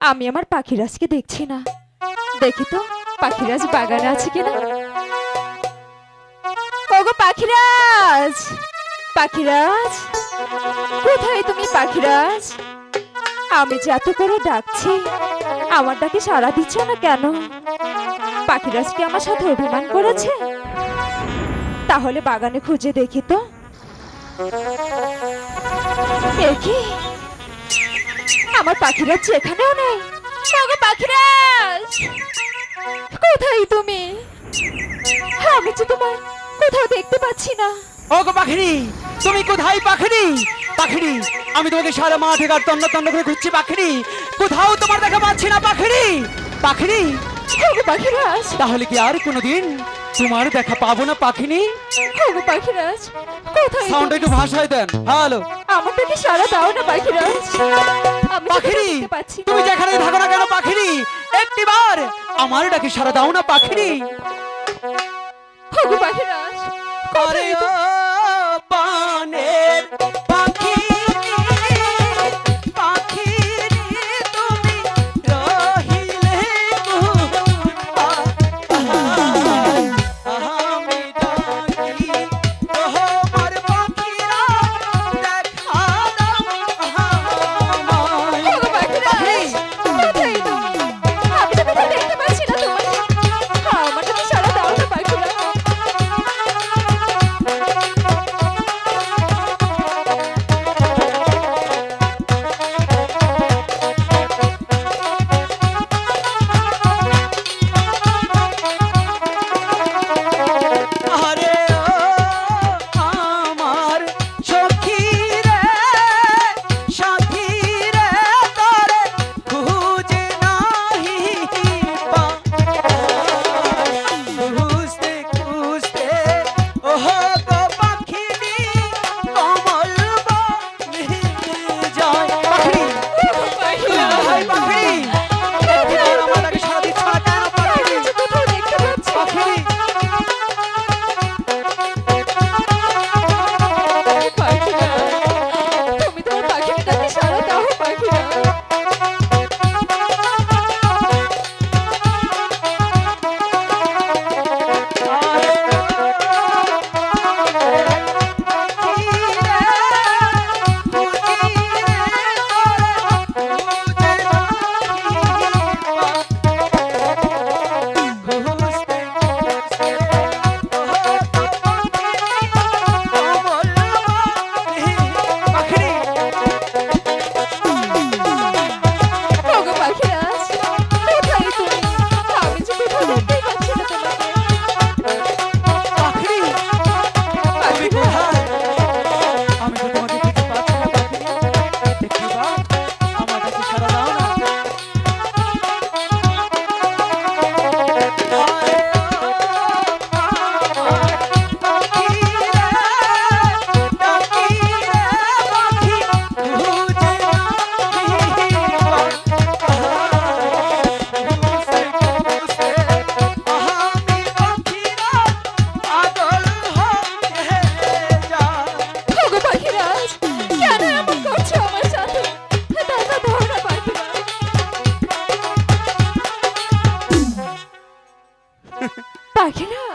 আমি আমার পাখিরাজকে দেখছি না। দেখি তো, পাখিরাজ বাগানে আছে কিনা? ওগো পাখিরাজ! পাখিরাজ! কোথায় তুমি পাখিরাজ? আমি যে এত করে ডাকছি, আমার ডাকে সাড়া দিচ্ছ না কেন? পাখিরাজ কি আমার সাথে অভিমান করেছে? তাহলে বাগানে খুঁজে দেখি তো। দেখি আমার পাখিরাজ এখানেও নেই। ওগো পাখিরাজ কোথায় তুমি? আমি যে তোমার কোথাও দেখতে পাচ্ছি না। ওগো পাখিরি তুমি কোথায় পাখিরি? পাখিরি আমি তোমাকে সারা মাঠে গার তন্ন তন্ন করে ঘুরছি পাখিরি। কোথাও তোমার দেখা পাচ্ছি না পাখিরি। পাখিরি ওগো পাখিরাজ তাহলে কি আর কোনোদিন তোমার দেখা পাবো না পাখিনি? ওগো পাখিরাজ কোথায় সাউন্ড একটু ভাষায় দেন। হ্যালো আমার দিকে সারা দাও না পাখিরা। আমি পাখিরি পাচ্ছি তুমি যেখানে থাকো না কেন পাখিরি? একটিবার আমার ডাকে সারা দাও না পাখিরি। পাখিরাজ আরে পানের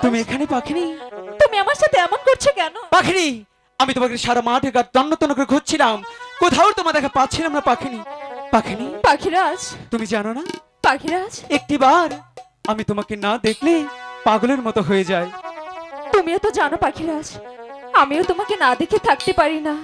তুমি এখানে পাখিনি? তুমি আমার সাথে এমন করছ কেন? পাখিনি। আমি তোমাকে সারা মাঠে গা তন্ন করে খুঁজছিলাম। কোথাও তোমার দেখা পাচ্ছিলাম না পাখিনি। পাখিনি? পাখিরাজ। তুমি জানো না? পাখিরাজ। একটিবার আমি তোমাকে না দেখলে পাগলের মতো হয়ে যায়। তুমিও তো জানো পাখিরাজ আমিও তোমাকে না দেখে থাকতে পারি না।